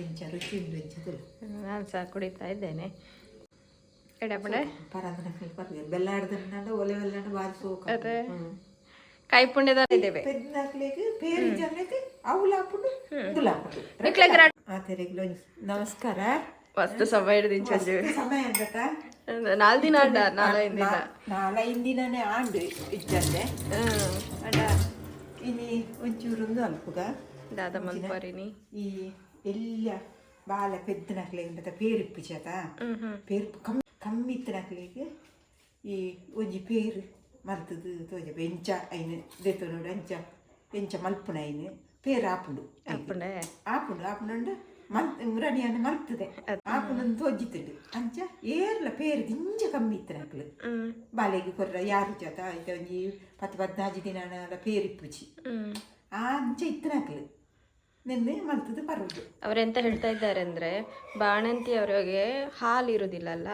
ವೆಂಚ ರುಚಿಯಿಂದ ನಾನು ಸಹ ಕುಡಿತಾ ಇದ್ದೇನೆ. ಎಡಪಡೆ ಪರಾದ್ರೆ ಸ್ವಲ್ಪ ಬೆಲ್ಲ ಹಿಡ್ದು ಒಲೆ ಬೆಲ್ಲ ಬಾರಿಸು ಅದೇ. ಕಾಯಿ ಪುಣ್ಯದ ಇದ್ದೇವೆ. ಪೆದ್ದಾಕ್ಲಿಕ್ಕೆ ಬೇರೆ ನಮಸ್ಕಾರ. ಫಸ್ಟ್ ಸಮಯ ಹಿಡಿದು ಸಮಯ ಅಂತ ದಿನ ಅಡ್ಡ ನಾಲ್ಕು ದಿನ. ನಾಲ್ಕು ದಿನನೇ ಆಂಡು ಇಜ್ಜಂದೆ. ಅಡ ಇನಿ ಒಂಚೂರೊಂದು ಅಲ್ಪಗ. ದಾದ ಮಲ್ಪರಿನಿ ಈ ಎಲ್ಲ ಬಾಲ ಪೆದ್ದನಕ್ಲೆಗಿಂತ ಪೇರಿಪ್ಪು ಚೇತ ಪೇರಿಪ್ಪು ಕಮ್ಮಿ ಕಮ್ಮಿ ಇತ್ತನಕ್ಲೆಗೆ ಈ ಒಂಜಿ ಪೇರು ಮಲ್ತದು ತೋಜ ಬೆಂಚ ಐನು ದೆತ್ತು ನೋಡು ಅಂಚ ಬೆಂಚ ಮಲ್ಪುಣ ಐನು ಪೇರು ಆಪುಂಡು. ಆಪುಂಡು ಆಪುಂಡು ಮಲ್ ಉರಣಿಯನ್ನು ಮಲ್ತದೆ. ಆಪುನೊಂದು ತೋಜಿತ್ತುಂಡು ಅಂಚ ಏರ್ಲ ಪೇರು ದಿಂಜ ಕಮ್ಮಿ ಇತ್ತನಕ್ಲು ಬಾಲೆಗೆ ಕೊರ್ರ ಯಾರು ಚೇತ ಐತ ಒಂಜಿ ಪತ್ತು ಪದ್ನಾಜು ದಿನ ಪೇರಿಪ್ಪುಚಿ ಅಂಚ ಇತ್ತನಕ್ಲು ನಿನ್ನೆ ಮಲ್ತದು ಬರೋದು ಅವರೆಂತ ಹೇಳ್ತಾ ಇದ್ದಾರೆ ಅಂದರೆ ಬಾಣಂತಿ ಅವರಿಗೆ ಹಾಲು ಇರುವುದಿಲ್ಲಲ್ಲ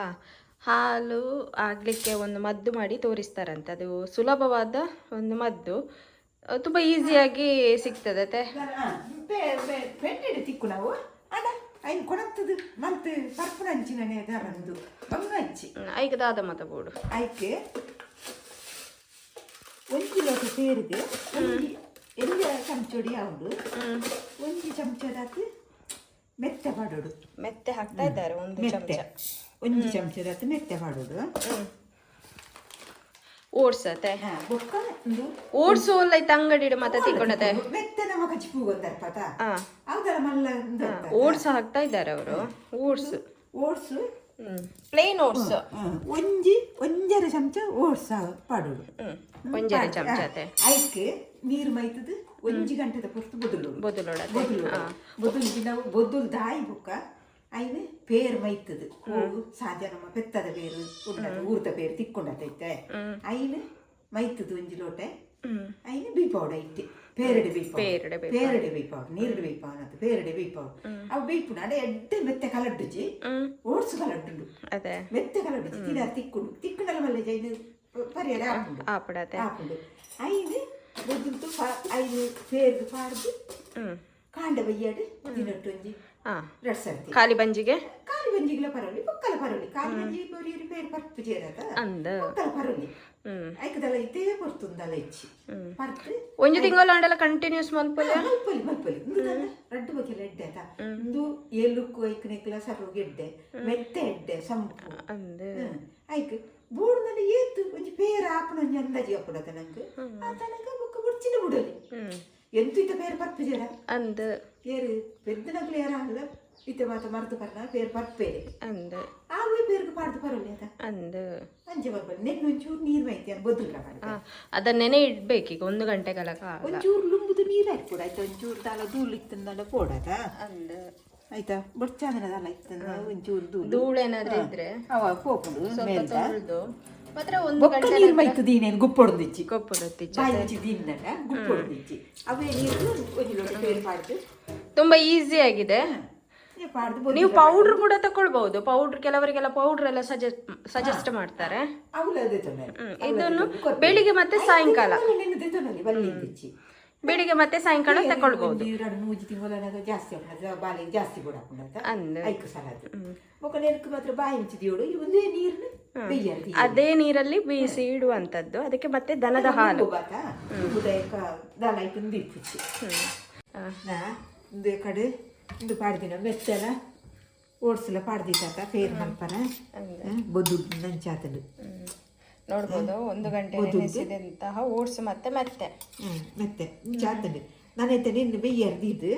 ಹಾಲು ಆಗಲಿಕ್ಕೆ ಒಂದು ಮದ್ದು ಮಾಡಿ ತೋರಿಸ್ತಾರಂತೆ. ಅದು ಸುಲಭವಾದ ಒಂದು ಮದ್ದು. ತುಂಬ ಈಸಿಯಾಗಿ ಸಿಗ್ತದೆ ತೆ ಪೆಂಡೆಡು ತಿಕ್ಕು ನಾವು. ಅಡ ಐನ್ ಕೊಡತ್ತದು ಮತ್ತೆ ಪರ್ಪುನ ಅಂಚಿನನೆ ದರಂದು ಬಂಗ ಅಂಚಿ. ಐಕ ದಾದ ಮತ ಬೋಡು ಐಕೆ ಒಂದು ಪೇರಿಗೆ ಒಂಜಿ ಎಲ್ಲ ಚಮಚೊಡಿ? ಯಾವುದು ಒಂಜಿ ಚಮಚದಾತು ಮೆತ್ತೆ ಮಾಡೋದು. ಮೆತ್ತೆ ಹಾಕ್ತಾ ಇದ್ದಾರೆ ಒಂದು ಮೆತ್ತೆ. ಚಮಚ. ಒಂಜಿ ಚಮಚದಾತು ಮೆತ್ತೆ ಮಾಡೋದು. ಓಡ್ಸತ್ತೆ. ಹಾ ಬೊಕ್ಕ ಒಂದು ಓಡ್ಸು ಐತೆ ಅಂಗಡಿ ಮತ್ತೆ ತಿಕ್ಕೊಂಡತೆ ಮೆತ್ತೆ ನಮ್ಮ ಕಚ್ಚಿ ಪೂಗೊಂದರ್ ಪಾತ ಹಾ. ಅವದರ ಮಲ್ಲ ಓಡ್ಸ್ ಹಾಕ್ತಾ ಇದ್ದಾರೆ ಅವರು. ಓಡ್ಸು. ಹ್ಮ್ ಪ್ಲೇನ್ ಓಟ್ಸ್ ಒಂಜಿ ಒಂಜರ ಚಮಚ ಓಟ್ಸ್ ಪಾಡೋಡು ಒಂಜರ ಚಮಚ ಐಕೆ ನೀರು ಮೈತದು ಒಂಜಿ ಗಂಟೆದ ಪೊರ್ತು ಬೊದಲು ಬೊದಲು ಬೊದಲು ನಾವು ಬೊದಲು ದಾಯಿ ಬುಕ್ಕ ಐನು ಪೇರ್ ಮೈತದು. ಕೂ ಸಾಜ ನಮ್ಮ ಪೆತ್ತದ ಉಂಡದು ಊರ್ದ ಬೇರು ತಿಕ್ಕೊಂಡತೈತೆ. ಐನು ಮೈತದು ಒಂಜಿ ಲೋಟೆ. ಬಿ ಬೀಪೌಡ ಇಟ್ಟಿ. ಪೇರಡೆ ಬೀಪೌಡ ಪೇರೆಡೆ ಬೀಪೌಡ. ಪೇರಡೆ ಬೀಪೌಡ ನೀರುಡು ಪೇರೆಡೆ ಅಂತ ಪೇರಡೆ ಬೀಪೌಡ ಅವು ಬೀಪುನ ಅಡೆ ಎಡ್ಡೆ ಮೆತ್ತೆ ಕಲಡ್ಡುಜಿ ಹ್ಮ್ ಓಡ್ಸು ಕಲಡ್ಡುಂಡು ಅದೇ ಮೆತ್ತೆ ಕಲಡ್ಡುಜಿ ತಿನ್ನ ತಿಕ್ಕುಂಡು ತಿಕ್ಕುಂಡಲ ಮಲ್ಲೆ ಜೈನು ಪರಿಹಾರ ಹಾಕುಂಡು ಆಪಡತೆ ಹಾಕುಂಡು ಐದು ಬೊದ್ದುಂಟು ಐದು ಪೇರ್ದು ಪಾಡ್ದು ಹ್ಮ್ ಕಾಂಡ ಬಯ್ಯಾಡು ದಿನಟ್ಟು ಒಂಜಿ ಹಾ ಕಾಲಿ ಸರ್ತಿ ಖಾಲಿ ಬಂಜಿಗೆ ಕಾಲಿ ಬಂಜಿಗ್ಲ ಪರವಲಿ ಬೊಕ್ಕಲ ಪರವಲಿ ಕಾಲಿ ಬಂಜಿ ಬೊರಿಯರಿ ಪೇರು ಪರ್ಪು ಜೇರದ ಅಂದ ಬೊಕ್ಕಲ ಪರವಲಿ ಐಕದಲ್ಲ ಇದೇ ಬರ್ತುಂದಲ್ಲ ಹೆಚ್ಚಿ. ಬರ್ತು. ಒಂಜಿ ತಿಂಗಳು ಕಂಟಿನ್ಯೂಸ್ ಮಲ್ಪಲಿ ಮಲ್ಪಲಿ. ಮಲ್ಪಲಿ ರಡ್ಡು ಬಗ್ಗೆ ಎಡ್ಡೆ ಆಯ್ತಾ? ಇಂದು ಏಲುಕ್ಕು ಐಕನೆಕ್ಲ ಸರ್ರೋಗಿ ಎಡ್ಡೆ. ಮೆತ್ತೆ ಎಡ್ಡೆ ಸಂಪು. ಐಕ್ ಬೋರ್ಡ್ನಲ್ಲಿ ಏತು ಒಂಜಿ ಪೇರ ಆಪನ ಒಂಜಿ ಅಂದಾಜಿ ಹಾಕೊಡ ತನಂಗೆ ಆ ತನಕ ಬುಕ್ಕ ಬುಡ್ಚಿನ ಬಿಡಲಿ. ಎಂತ ಇತ್ತ ಪೇರ್ ಬರ್ಪಿದ್ದೀರ ಅಂದ. ಏರು ಪೆದ್ದನಗ್ಲು ಯಾರ ಅಲ್ಲ? ಇತ್ತೆ ಮಾತ ಮರೆತು ಪರ್ಲ ಬೇರೆ ಬರ್ಪೇರೆ ಅಂದ. ಆವೇ ಬೇರೆ ಪಾಡ್ದು ಬರಲ್ಲ ಅದ. ಅಂದ. ಅಂಜೆ ಬರ್ಬಲ್ಲ ನೆನ್ನೆ ಒಂಚೂರು ನೀರು ಅದ ನೆನೆ ಒಂದು ಗಂಟೆ ಕಾಲಕ ಒಂಚೂರು ಲುಂಬುದು ನೀರು ಹಾಕಿ ಕೂಡ ಆಯ್ತು? ಒಂಚೂರು ದಾಲ ಧೂಳು ಇತ್ತಂದಲ್ಲ ಕೊಡದ ಅಂದ. ಆಯ್ತಾ? ಒಂಚೂರು ಧೂಳು. ಧೂಳು ಇದ್ರೆ ಅವ ಮಾತ್ರ ಒಂದು ಗಂಟೆ ನೀರು ಮೈತದ ಏನೇನು ಗುಪ್ಪೊಡ್ದಿಚ್ಚಿ ಗೊಪ್ಪೊಡತ್ತಿಚ್ಚಿ ಅವೇ ನೀರು ಒಂದು ತುಂಬಾ ಈಸಿ ಆಗಿದೆ. ನೀವು ಪೌಡರ್ ಕೂಡ ತಕೊಳ್ಬಹುದು. ಪೌಡರ್ ಕೆಲವರಿಗೆಲ್ಲ ಪೌಡರ್ ಎಲ್ಲ ಸಜೆಸ್ಟ್ ಸಜೆಸ್ಟ್ ಮಾಡ್ತಾರೆ. ಇದನ್ನು ಬೆಳಿಗ್ಗೆ ಮತ್ತೆ ಸಾಯಂಕಾಲ. ಬೆಳಿಗ್ಗೆ ಮತ್ತೆ ಸಾಯಂಕಾಲ ತಕೊಳ್ಬಹುದು. ಎರಡು ಜಾಸ್ತಿ ಬಾಲಿಗೆ ಜಾಸ್ತಿ ಕೂಡ ಅಂದ ಐಕು ಸಲಾದ್ ಮೊಕ್ಕ ನೆನಕು ಮಾತ್ರ ಬಾಯಿ ಮುಚ್ಚಿದಿಯೋಡು ಈ ಒಂದೇ ನೀರ್ನ ಅದೇ ನೀರಲ್ಲಿ ಬೀಸಿ ಇಡುವಂತದ್ದು ಅದಕ್ಕೆ ಮತ್ತೆ ದನದ ಹಾಲು. ದನ ಇಟ್ಟು ಕಡೆ ಒಂದು ಪಾಡ್ದಿನ ಮೆತ್ತಲ ಓಡ್ಸಲ ಪಾಡ್ದಿತ್ತಾತ ಫೇರ್ ಮಲ್ಪನ ಬೊದ್ದು ನಂಚಾತಲು. ನೋಡ್ಬೋದು ಒಂದು ಗಂಟೆ ನೆನೆಸಿದಂತಹ ಓಟ್ಸ್ ಮತ್ತೆ ಮತ್ತೆ. ಮತ್ತೆ. ಚಾತಲು ನಾನೈತೆ ನಿನ್ನ ಬೆಯ್ಯರ್ದಿ ಇದು.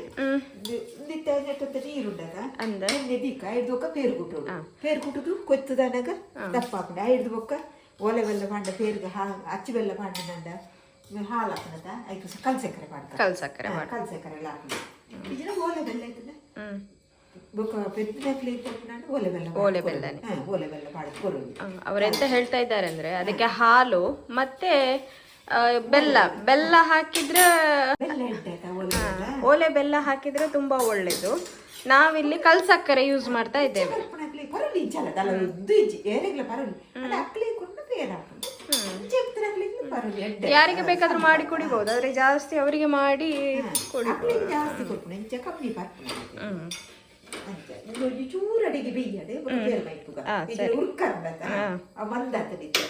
ನಿತ್ತ ನೆಟ್ಟೊತ್ತ ಅಂದ್ರೆ? ಅಂದ ಎಣ್ಣೆ ದೀಕ ಐದು ಬೊಕ್ಕ ಪೇರು ಕುಟ್ಟೋಡು. ಪೇರು ಕುಟ್ಟುದು ಕೊತ್ತದನಾಗ? ದಪ್ಪ ಹಾಕೊಂಡೆ ಐದು ಬೊಕ್ಕ ಓಲೆ ಬೆಲ್ಲ ಪಾಂಡ ಪೇರ್ಗೆ ಹಾ ಅಚ್ಚು ಬೆಲ್ಲ ಪಾಂಡನಂಡ ಹಾಲು ಹಾಕೊಂಡ ಐದು ಕಲ್ಸಕ್ಕರೆ ಮಾಡ್ತಾರೆ. ಕಲ್ಸಕ್ಕರೆ ಕಲ್ಸಕ್ಕರೆ ಕಲ್ ಸಕ್ಕರೆ ಎಲ್ಲ ಹಾಕೊಂಡು ಇದನ್ನ ಓಲೆ ಬೆಲ್ಲ ಐತದ ಹ್ಮ್. ಬೊಕ್ಕ ಪೆದ್ದ ನಕ್ಲಿ ಓಲೆ ಬೆಲ್ಲ ಓಲೆ ಬೆಲ್ಲನೆ. ಹಾ ಓಲೆ ಬೆಲ್ಲ ಮಾಡಿ ಕೊರೋದು ಆ, ಅವರೆಂತ ಹೇಳ್ತಾ ಇದ್ದಾರೆ ಅಂದ್ರೆ ಅದಕ್ಕೆ ಹಾಲು ಮತ್ತೆ ಬೆಲ್ಲ. ಬೆಲ್ಲ ಹಾಕಿದ್ರೆ ಓಲೆ ಬೆಲ್ಲ? ಹಾಕಿದ್ರೆ ತುಂಬಾ ಒಳ್ಳೇದು. ನಾವಿಲ್ಲಿ ಕಲ್ ಸಕ್ಕರೆ ಯೂಸ್ ಮಾಡ್ತಾ ಇದ್ದೇವೆ. ಪರಪುನಕ್ಲಿ ಯಾರಿಗೆ ಬೇಕಾದ್ರೂ ಮಾಡಿ ಕುಡಿಬಹುದು ಆದ್ರೆ ಜಾಸ್ತಿ ಅವರಿಗೆ ಮಾಡಿ ಕುಡಿ ಅಕ್ಲಿಗೆ ಜಾಸ್ತಿ ಇಂಚ ಕಮ್ಮಿ ಚೂರು ಅಡಿಗೆ ಬೇಯದೆ. ಉರ್ಕಂಡತ ಮಂದಾತದಿತ್ತು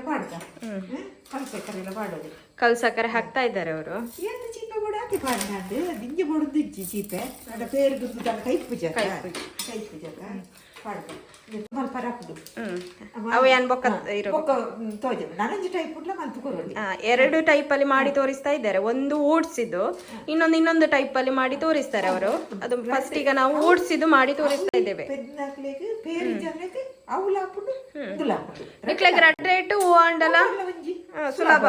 ಪಾಡ್ದ? ಪಾಡೋದು. ಹಾಕ್ತಾ ಇದ್ದಾರೆ ಅವರು. ಎಂತ ಚೀಪೆ ಕೂಡ ಹಾಕಿ ದಿಂಜೆ ಚೀಪೆ. ಅದ ತನ್ನ ಕೈ ಪೂಜೆ ಕೈ ಪಾಡ್ದ ಅವು ಎರಡು ಟೈಪ್ ಅಲ್ಲಿ ಮಾಡಿ ತೋರಿಸ್ತಾ ಇದ್ದಾರೆ. ಒಂದು ಓಡ್ಸಿದ್ದು ಇನ್ನೊಂದು ಇನ್ನೊಂದು ಟೈಪ್ ಅಲ್ಲಿ ಮಾಡಿ ತೋರಿಸ್ತಾರೆ ಅವರು. ಅದು ಫಸ್ಟ್ ಈಗ ನಾವು ಓಡ್ಸಿದ್ದು ಮಾಡಿ ತೋರಿಸ್ತಾ ಇದ್ದೇವೆ. ಸುಲಭ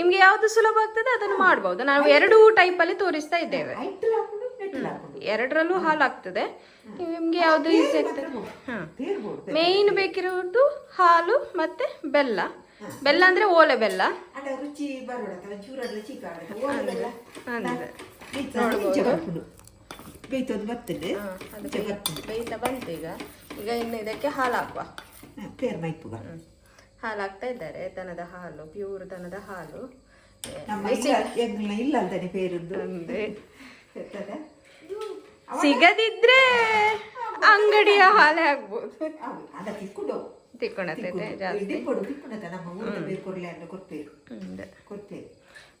ನಿಮ್ಗೆ ಯಾವ್ದು ಸುಲಭ ಆಗ್ತದೆ ಅದನ್ನು ಮಾಡಬಹುದು ನಾವು ಎರಡು ಟೈಪ್ ಅಲ್ಲಿ ತೋರಿಸ್ತಾ ಇದ್ದೇವೆ. ಎರಡರಲ್ಲೂ ಹಾಲಾಗ್ತದೆ. ನಿಮ್ಗೆ ಯಾವುದು ಈಸಿ ಆಗ್ತದೆ? ಮೇನ್ ಬೇಕಿರುವುದು ಹಾಲು ಮತ್ತೆ ಬೆಲ್ಲ. ಬೆಲ್ಲ ಅಂದ್ರೆ ಓಲೆ ಬೆಲ್ಲ. ಬೇಯ್ತಾ ಬಂತು ಈಗ. ಈಗ ಇನ್ನು ಇದಕ್ಕೆ ಹಾಲು ಹಾಕುವ ಹಾಲಾಗ್ತಾ ಇದ್ದಾರೆ. ದನದ ಹಾಲು ಪ್ಯೂರ್ ದನದ ಹಾಲು. ಇಲ್ಲ ಅಂತಾನೆ ಅಂದ್ರೆ ಸಿಗದಿದ್ರೆ ಅಂಗಡಿಯ ಹಾಲೆ ಆಗ್ಬೋದು. ಅದ ತಿಕ್ಕೊಂಡು ಜಾಸ್ತಿ. ನಮ್ಮ ಬೇಕೊರ್ಲೆ ಅಂತ.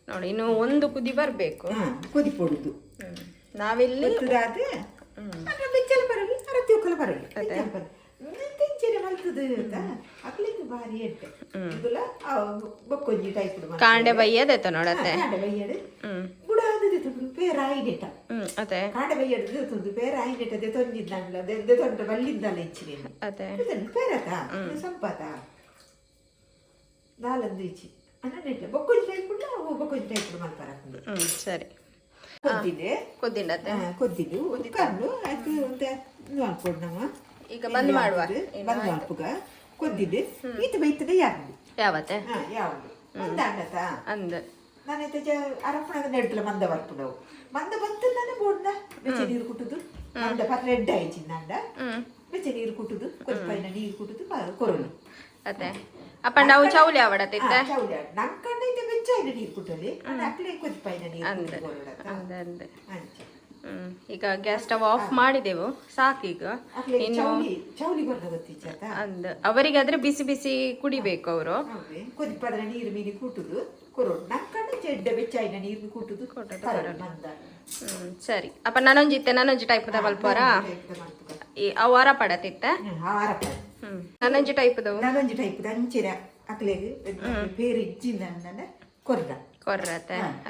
ನೋಡಿ ಇನ್ನು ಒಂದು ಕುದಿ ಬರಬೇಕು. ಕುದಿ ಕೊಡುದು ಪೊಡುದು ನಾವಿಲ್ಲಿ ಬೆಚ್ಚಲ ಬರಲಿ ಬರಲಿ. ಭಾರಿ ಎಡ್ಡೆ ಬೊಕ್ಕೊಂಜಿ ಟೈಪ್ ಕಾಂಡೆ ಬೈಯದೈತ ನೋಡತ್ತೆ. ಕಾಂಡೆ ಬೈಯಡೆ ಹ್ಮ್. ಗುಡಾದದೆ ತುಂಡು ಪೇರ ಆಯ್ಡೆಟ ಹ್ಮ್ ಅದೇ. ಕಾಂಡೆ ಬೈಯಡೆ ತುಂಡು ಪೇರ ಆಯ್ಡೆಟದೆ ತೊಂದಿದ್ದಂಗ್ಲ ದೆದ್ದೆ ತೊಂಡ ಬಲ್ಲಿದ್ದಲ್ಲ ಹೆಚ್ಚಿನ ಅದೇ. ಪೇರತ? ಸಂಪಾತ? ನಾಲಂದು ಇಚ್ಚಿ ಅನ್ನ ನೆಟ್ಲ ಬೊಕ್ಕೊಂಜಿ ಟೈಪ್ ಅವು ಬೊಕ್ಕೊಂಜಿ ಮಲ್ಪರಾಕೊಂಡು ಹ್ಮ್ ಸರಿ. ಕೊದ್ದಿದೆ ಕುದ್ದಿಂಡತ್ತೆ ಕೊದ್ದಿದ್ದು. ಅದು ಒಂದು ಮಾಡ್ಕೊಂಡು ನಾವು ಈಗ ಬಂದ್ ಮಾಡುವ. ಬಂದ್ ಮಾಡ್ಪುಗ. ಕೊದ್ದಿದ್ದು. ಈತ ಬೈತದೆ ಯಾವುದು ಯಾವತ್ತೆ? ಯಾವುದು? ಅಂಡತ ಅಂದ. ನಾನೈತೆ ಜ ಅರಪ್ಪಣದ ನೆಡ್ತಲ ಮಂದ ಬರ್ಪುಡವು ಮಂದ ಬಂತು ನಾನು ಬೋಡ್ನ ಬೆಚ್ಚ ನೀರು ಕುಟ್ಟುದು. ಮಂದ ಪತ್ರ ರೆಡ್ ಆಯ್ಚಿಂದ ನಂಡ ಬೆಚ್ಚ ನೀರು ಕುಟ್ಟುದು. ಕೊದ್ಪೈನ ನೀರು ಕುಟ್ಟುದು ಕೊರಲು. ಅದೇ. ಅಪ್ಪ ನಾವು ಚೌಲಿ ಆವಡತ್ತಿತ್ತ ನಂಕಂಡೈತೆ ಬೆಚ್ಚ ಐನ ನೀರು ಕುಟ್ಟಲಿ ಅಕ್ಲೆ ಕೊದ್ಪೈನ ನೀರು ಅಂದ. ಕುಟ್ಟುದು ಈಗ ಗ್ಯಾಸ್ ಸ್ಟವ್ ಆಫ್ ಮಾಡಿದೆವು. ಸಾಕೀಗ ಇನ್ನು ಚೌಲಿ ಚೌಲಿ ಅಂದ. ಅವರಿಗಾದ್ರೆ ಬಿಸಿ ಬಿಸಿ ಕುಡಿಬೇಕು ಅವರು. ಕೊದಿಪದ್ರ ನೀರು ಮೀನಿ ಕೂಟುದು ಕೊರೋಡು ನಕ್ಕಂಡು ಚೆಡ್ಡ ಬೆಚ್ಚಾಯಿನ ನೀರು ಕೂಟುದು ಮಂದ ಹ್ಮ್ ಸರಿ. ಅಪ್ಪ ನಾನೊಂಜಿತ್ತೆ ನಾನೊಂಜಿ ಟೈಪ್ದ ಮಲ್ಪೋರ ಈ ಅವರ ಪಡತಿತ್ತ? ನಾನೊಂಜಿ ಟೈಪ್ದವು ಅಕ್ಲೆಗ್ ಇಜ್ಜಿಂದ ಕೊರ್ದ.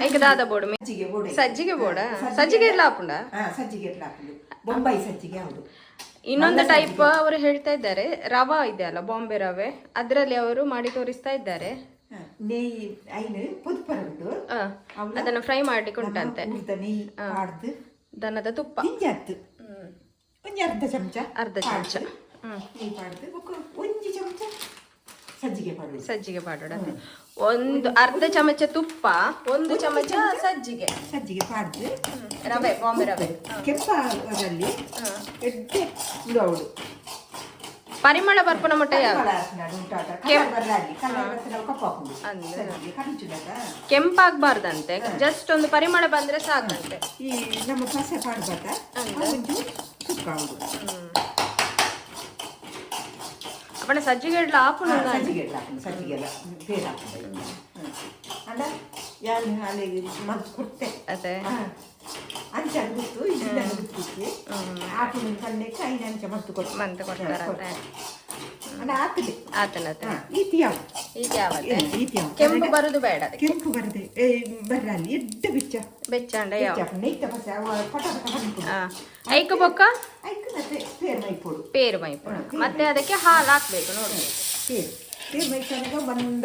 ಈಗ ದಾದ ಬೋಡು ಸಜ್ಜಿಗೆ ಬೋಡೆ ಸಜ್ಜಿಗೆ ಬೋಡ ಸಜ್ಜಿಗೆ ಇಲ್ಲ ಹಾಪುಂಡ ಸಜ್ಜಿಗೆ ಎಲ್ಲ ಸಜ್ಜಿಗೆ ಹೌದು. ಇನ್ನೊಂದು ಟೈಪ್ ಅವರು ಹೇಳ್ತಾ ಇದ್ದಾರೆ ರವಾ ಇದೆ ಅಲ್ಲ ಬಾಂಬೆ ರವೆ. ಅದರಲ್ಲಿ ಅವರು ಮಾಡಿ ತೋರಿಸ್ತಾ ಇದ್ದಾರೆ. ಹಾ, ನೆಯ್ಯಿ ಐನು ಪುದ್ಪರಡು ಆ, ಅದನ್ನು ಫ್ರೈ ಮಾಡ್ಲಿಕ್ಕೆ ಉಂಟಂತೆ ನೆಯ್ಯಿ ಪಾಡ್ದು. ದನದ ತುಪ್ಪ. ಹಿಂಜತ್ತು ಹ್ಮ್. ಒಂಜಿ ಅರ್ಧ ಚಮಚ ಅರ್ಧ ಚಮಚ. ನೆಯ್ಯಿ ಪಾಡ್ದು. ಒಂಜಿ ಚಮಚ ಸಜ್ಜಿಗೆ ಪಾಡೋಣ ಸಜ್ಜಿಗೆ ಪಾಡೋಡಂತೆ ಒಂದು ಅರ್ಧ ಚಮಚ ತುಪ್ಪ ಒಂದು ಚಮಚ ಸಜ್ಜಿಗೆ. ಸಜ್ಜಿಗೆ ಪಾಡ್ದು. ರವೆ ಬಾಂಬೆ ರವೆ. ಕೆಂಪದಲ್ಲಿ ಎಡ್ಡೆ ಉಡೋಡು ಪರಿಮಳ ಬರ್ಪುನ ಅಂದ್ರೆ. ಕೆಂಪಾಗ್ಬಾರ್ದಂತೆ. ಜಸ್ಟ್ ಒಂದು ಪರಿಮಳ ಬಂದ್ರೆ ಸಾಕಂತೆ. ಈ ನಮ್ಮ ಪಾಡ್ಬೇಕ ಸುಕ್ಕ ಅಪ್ಪಣ ಸಜ್ಜಿಗೆ ಇಡ್ಲ? ಆಪುನ ಸಜ್ಜಿಗೆ ಎಲ್ಲ ಹಾಕೊಂಡು ಸಜ್ಜಿಗೆ ಎಲ್ಲ. ಬೇರೆ ಹಾಕೊಂಡು ಅಲ್ಲ ಯಾರು ಅಲ್ಲಿಗೆ ಮದ್ದು ಕೊಡ್ತೆ? ಅದೇ. ಗೊತ್ತು ಇದನ್ನ ಗೊತ್ತಿತ್ತು ಹಾಕಿನ ಕಣ್ಣಕ್ಕೆ ಐದು ಅಂಚೆ ಮದ್ದು ಕೊಟ್ಟು ಮಂತ ಕೊಡ್ತಾರಂತೆ ಆತನ ಈತಿ ಯಾವ ಈತಿ ಯಾವ ಕೆಂಪು ಬರುದು ಬೇಡ ಕೆಂಪು ಬರದೆ ಬರ್ರ ಅಲ್ಲಿ ಎಡ್ಡ ಬೆಚ್ಚ. ಬೆಚ್ಚಂಡ ಯಾವ ನೈತ ಐಕ ಬೊಕ್ಕ? ಐಕ ಮತ್ತೆ ಪೇರು ಮೈಪೋಡು ಪೇರು ಮೈಪೋಡು ಮತ್ತೆ ಅದಕ್ಕೆ ಹಾಲು ಹಾಕ್ಬೇಕು ನೋಡಿ. ಪೇರು. ಪೇರು ಮೈಕನಗ ಬಂದ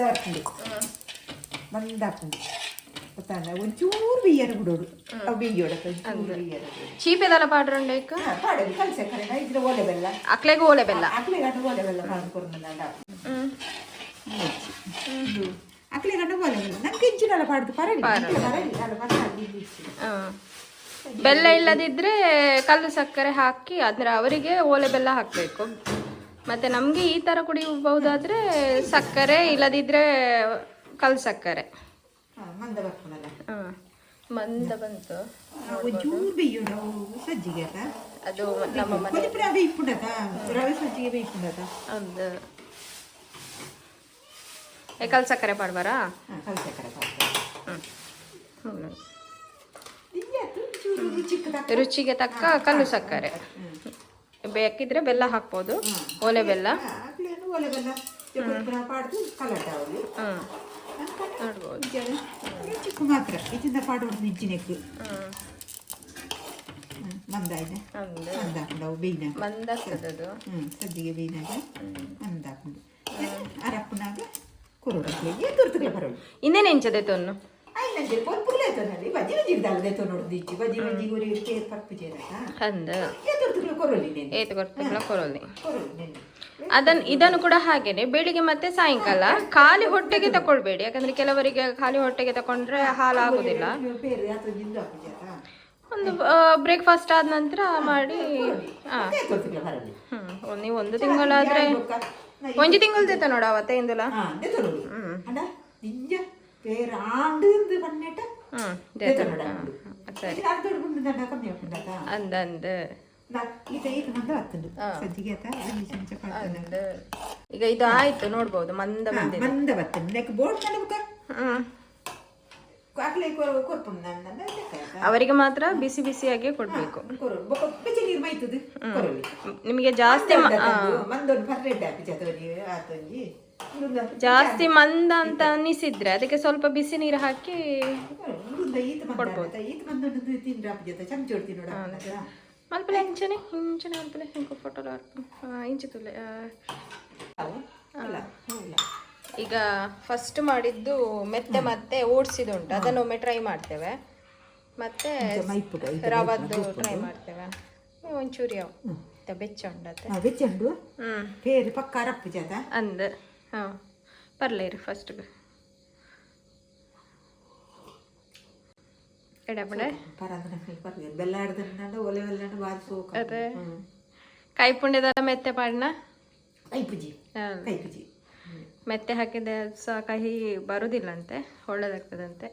ಬಂದ ಒಂಚೂರು ಬಿಯ್ಯರ ಬಿಡೋಡು ಅವು ಬಿಯ್ಯೋಡಕ್ಕೆ ಒಂಚೂರು ಬಿಯ್ಯರ ಚೀಪೆದಲ್ಲ ಪಾಡ್ರಂಡ ಐಕ ಪಾಡಲಿ ಕಲ್ಸೆ ಕರೆ ಇದ್ರೆ ಒಲೆ ಬೆಲ್ಲ. ಅಕ್ಲೆಗೆ ಓಲೆ ಬೆಲ್ಲ. ಬೆಲ್ಲ ಮಾಡ್ಕೊಂಡು ಪಾಡ್ದು ಪರಲಿ ಪರಲಿ ಇಲ್ಲದಿದ್ರೆ ಕಲ್ಲು ಸಕ್ಕರೆ ಹಾಕಿ ಅಂದ್ರೆ ಅವರಿಗೆ ಓಲೆ ಬೆಲ್ಲ ಹಾಕಬೇಕು. ಮತ್ತೆ ನಮಗೆ ಈ ಥರ ಕುಡಿಯಬಹುದಾದ್ರೆ ಸಕ್ಕರೆ ಇಲ್ಲದಿದ್ರೆ ಕಲ್ಲು ಸಕ್ಕರೆ. ಮಂದ ಹಾಂ ಮಂದ ಬಂತು. ಅದು. ನಮ್ಮ ಮನೆ ರವೆ ಸಜ್ಜಿಗೆ ಕಲ್ ಸಕ್ಕರೆ ಪಾಡ್ಬಾರಾ? ಪಾಡ್ಬಾರ. ರುಚಿಗೆ ತಕ್ಕ ಕಲ್ಲು ಸಕ್ಕರೆ ಬೇಕಿದ್ರೆ ಬೆಲ್ಲ ಹಾಕ್ಬೋದು. ಓಲೆ ಬೆಲ್ಲ. ಓಲೆ ಬೆಲ್ಲ. ನೋಡ್ಬೋದು ಮಾತ್ರ ಇದರಿಂದ ಪಾಡೋದು ನಿಜ್ಜಿನಕ್ಕೆ ಹ್ಞೂ ಇದೆ ಮಂದ. ಹಾಕೊಂಡು ಅವು ಬೇಯ್ನ ಮಂದ ಹ್ಞೂ ಸಜ್ಜಿಗೆ ಬೇಯ್ನಾಗ ಮಂದ ಹಾಕೊಂಡು ಅರಪ್ಪನಾಗ ಕುರುಡಕ್ಕೆ ತುರ್ತುಗಳ ಬರೋದು. ಇನ್ನೇನು ಎಂಚದೆ ತೊನ್ನು ಆಯ್ನಂಗೆ ಪೊರ್ಪುಗಳೇ ಆಯ್ತನಲ್ಲಿ ಬಜ್ಜಿ ಬಜ್ಜಿ ಇದ್ದಾಳೆ ನೋಡೋದು ಇಚ್ಚಿ ಬಜ್ಜಿ ಬಜ್ಜಿ ಗುರಿ ಕೇರ್ ಪರ್ಪು ಜೇರಕ ಅಂದ ಏ ತುರ್ತುಗಳ ಕೊರಲಿ ನೆನೆ ಏತು ಕೊರೊಲಿ. ಕೊರಲಿ ನೆನೆ ಅದನ್ ಇದನ್ನು ಕೂಡ ಹಾಗೇನೆ ಬೆಳಿಗ್ಗೆ ಮತ್ತೆ ಸಾಯಂಕಾಲ ಖಾಲಿ ಹೊಟ್ಟೆಗೆ ತಕೊಳ್ಬೇಡಿ. ಯಾಕಂದ್ರೆ ಕೆಲವರಿಗೆ ಖಾಲಿ ಹೊಟ್ಟೆಗೆ ತಕೊಂಡ್ರೆ ಹಾಲು ಆಗುದಿಲ್ಲ ಒಂದು ಬ್ರೇಕ್ಫಾಸ್ಟ್ ಆದ ನಂತರ ಮಾಡಿ ಒಂದು ನೀವು ಒಂದು ತಿಂಗಳಾದ್ರೆ ಒಂಜಿ ತಿಂಗಳದೈತ ನೋಡ ಅವತ್ತೆ ಇಂದುಲ? ಹಾ ಅಲ್ಲಿ ಚಮಚ ಪಾಡ್ತಾನೆ ಅಂದ. ಈಗ ಇದು ಆಯ್ತು ನೋಡ್ಬೋದು ಮಂದ ಮಂದ ಬತ್ತುಂಡು ಬೋರ್ಡ್ ಹ್ಮ್. ಅವರಿಗೆ ಮಾತ್ರ ಬಿಸಿ ಬಿಸಿಯಾಗಿ ಕೊಡ್ಬೇಕು. ನಿಮಗೆ ಜಾಸ್ತಿ ಜಾಸ್ತಿ ಮಂದ ಅಂತ ಅನಿಸಿದ್ರೆ ಅದಕ್ಕೆ ಸ್ವಲ್ಪ ಬಿಸಿ ನೀರು ಹಾಕಿ ಮಲ್ಪಲೆ ಇಂಚನೆ ಇಂಚನೆ ಮಲ್ಪಲೆ ಫೋಟೋ ಇಂಚು ತುಲೆ ಆ, ಅಲ್ಲ ಈಗ ಫಸ್ಟ್ ಮಾಡಿದ್ದು ಮೆತ್ತೆ ಮತ್ತೆ ಓಡಿಸಿದುಂಟು ಅದನ್ನು ಒಮ್ಮೆ ಟ್ರೈ ಮಾಡ್ತೇವೆ. ಮತ್ತೆ ರವದ್ದು ಟ್ರೈ ಮಾಡ್ತೇವೆ. ಒಂಚೂರು ಯಾವ? ಬೆಚ್ಚ ಉಂಡತ್ತೆ. ಬೆಚ್ಚಂಡು ಪೇರು ಪಕ್ಕ ರಪ್ಪು ಜಾತ ಅಂದ ಹಾಂ. ಪರ್ಲೇರಿ ಫಸ್ಟ್ ಎಡಬಡೆ ಬೆಲ್ಲ ಒಲೆ ಬೆಲ್ಲ ಬಾರಿ ಸೋಕ ಅದೇ. ಕೈ ಪುಂಡ್ಯದೆಲ್ಲ ಮೆತ್ತೆ ಪಾಡಿನ? ಕೈಪುಜಿ ಕೈಪುಜಿ ಮೆತ್ತೆ ಹಾಕಿದ್ದೆ ಸಹ ಕಹಿ ಬರುದಿಲ್ಲಂತೆ ಒಳ್ಳೇದಾಗ್ತದಂತೆ.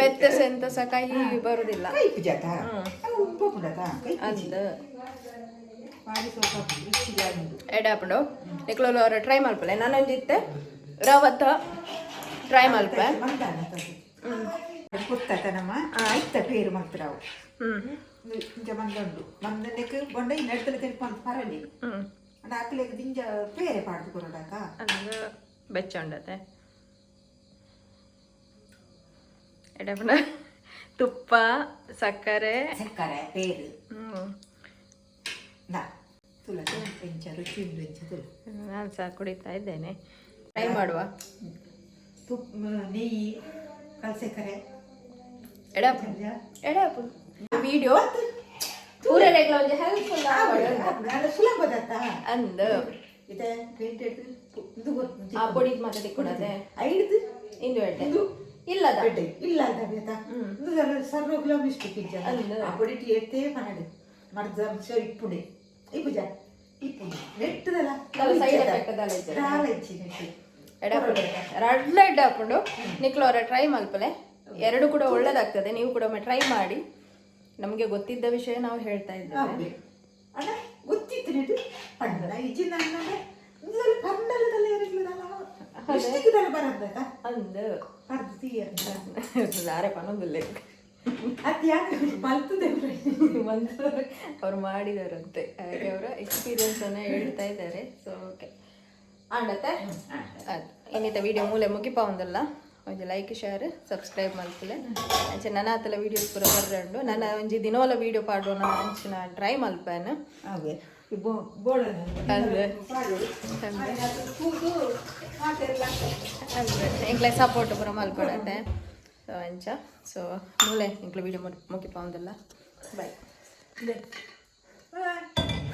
ಮೆತ್ತೆ ಎಂತ ಸಹ ಕಹಿ ಬರುದಿಲ್ಲ. ಕೈಪು ಜಾತ ಉಪ್ಪು ಪುಡತ ಕೈಪುಜಿ ಅಂದ. ಬಾರಿ ಸೋಕ ರುಚಿಗೆ ಆಗುಂಡು ಎಡಾಪಡು ನಿಕ್ಲೋಲು ಅವರು ಟ್ರೈ ಮಲ್ಪಲೆ ನಾನೊಂದಿತ್ತೆ ರವತ್ತ ಟ್ರೈ ಮಲ್ಪೆ ಕೊತ್ತತನಮ್ಮ ಆಯ್ತ ಪೇರು ಮಾತ್ರ ಹ್ಮ್. ಇಂಜ ಮಂದುಂಡು ಮಂದನೆಕ್ ಬೊಂಡ ಈ ನಡ್ತಲೆ ತೆಲ್ಪ ಪರಲಿ ಹ್ಮ್. ಅಂಡ ಅಕ್ಲೆಗ್ ದಿಂಜ ಪೇರೆ ಪಾಡ್ದು ಕೊರಡಾಕ ಅಂದ ಬೆಚ್ಚ ಉಂಡತೆ ಎಡಪಡ ತುಪ್ಪ ಸಕ್ಕರೆ. ಸಕ್ಕರೆ ಪೇರು. ನಾನು ಸಹ ಕುಡಿತಾ ಇದ್ದೇನೆ. ಟ್ರೈ ಮಾಡುವ. ತುಪ್ಪ ನೆಯ್ಯಿ ಕಲ್ಸಕ್ಕರೆ ಎಡಾಪು. ಎಡಾಪು. ವಿಡಿಯೋ ರೆಗ್ಲ ಒಂಜಿ ಹೆಲ್ಪ್ಫುಲ್ ಆಗೋದು ಸುಲಭದತ್ತ ಅಂದ. ಇದೆ ಪೇಂಟೆಡ್ ಇದು ಗೊತ್ತು ಆ ಪೊಡಿ ಮಾತಾಡಿ ಕೊಡದೆ? ಐದು ಇಂದು ಎಡ್ಡೆ. ಇಲ್ಲದ ಬೆಡ್ಡೆ ಇಲ್ಲ ಅದ ಬೇತ ಇದು ಸರ್ವಗ್ಲ ಮಿಸ್ಟೇಕ್ ಇಜ್ಜ ಅಲ್ಲ. ಆ ಪೊಡಿ ಟಿ ಎತ್ತೇ ಪನಡು ಮರ್ದ ಸೊ ಇಪ್ಪುಡೆ ಇಪ್ಪುಜ ಇಪ್ಪುಡೆ ನೆಟ್ಟದಲ್ಲ? ಸೈಡ್ ಎಫೆಕ್ಟ್ ಇಚ್ಚಿ ನೆಟ್ಟು ಎಡಾಪುಂಡು ರಡ್ಲ ಎಡ್ಡೆ ಹಾಕೊಂಡು ನಿಕ್ಲೋರ ಟ್ರೈ ಮಲ್ಪಲೆ ಎರಡು ಕೂಡ ಒಳ್ಳೇದಾಗ್ತದೆ. ನೀವು ಕೂಡ ಒಮ್ಮೆ ಟ್ರೈ ಮಾಡಿ. ನಮಗೆ ಗೊತ್ತಿದ್ದ ವಿಷಯ ನಾವು ಹೇಳ್ತಾ ಇದ್ದೇವೆ. ಗೊತ್ತಿತ್ತು ಇದು ಇದ್ರಲ್ಲಿ ಪಂಡಲದಲ್ಲ ಅಂದ. ಲಾರೆ ಪನೊಂದಿಲ್ಲ ಅದು. ಯಾಕೆ ಮಲ್ತದೆ ಬಂದು ಅವ್ರು ಮಾಡಿದಾರಂತೆ. ಹಾಗೆ ಅವರ ಎಕ್ಸ್ಪೀರಿಯನ್ಸ್ ಅನ್ನ ಹೇಳ್ತಾ ಇದ್ದಾರೆ. ಸೊ ಓಕೆ ಆಂಡತ್ತೆ? ಇನ್ನಿತ ವಿಡಿಯೋ ಮೂಲೆ ಮುಗಿಪ ಒಂದಲ್ಲ. ಒಂಜಿ ಲೈಕ್ ಶೇರ್ ಸಬ್ಸ್ಕ್ರೈಬ್ ಮಲ್ಪಲೆ ಅಂಚೆ ನನ್ನ ಆತಲ ವೀಡಿಯೋಸ್ ಪೂರ ಬರ್ರಂಡು ನನ್ನ ಒಂಜಿ ದಿನೋಲ ವಿಡಿಯೋ ಪಾಡೋಣ ಅಂಚಿನ ಟ್ರೈ ಮಲ್ಪೇನು. ಎಂಕ್ಲೆ ಸಪೋರ್ಟ್ ಪೂರ ಮಲ್ಕೊಡತ್ತೆ ಸೊ ಅಂಚ. ಸೊ ಮೂಲೆ. ಎಂಕ್ಲೆ ವೀಡಿಯೋ ಮುಗಿಪ ಒಂದಲ್ಲ. ಬಾಯ್ Bye.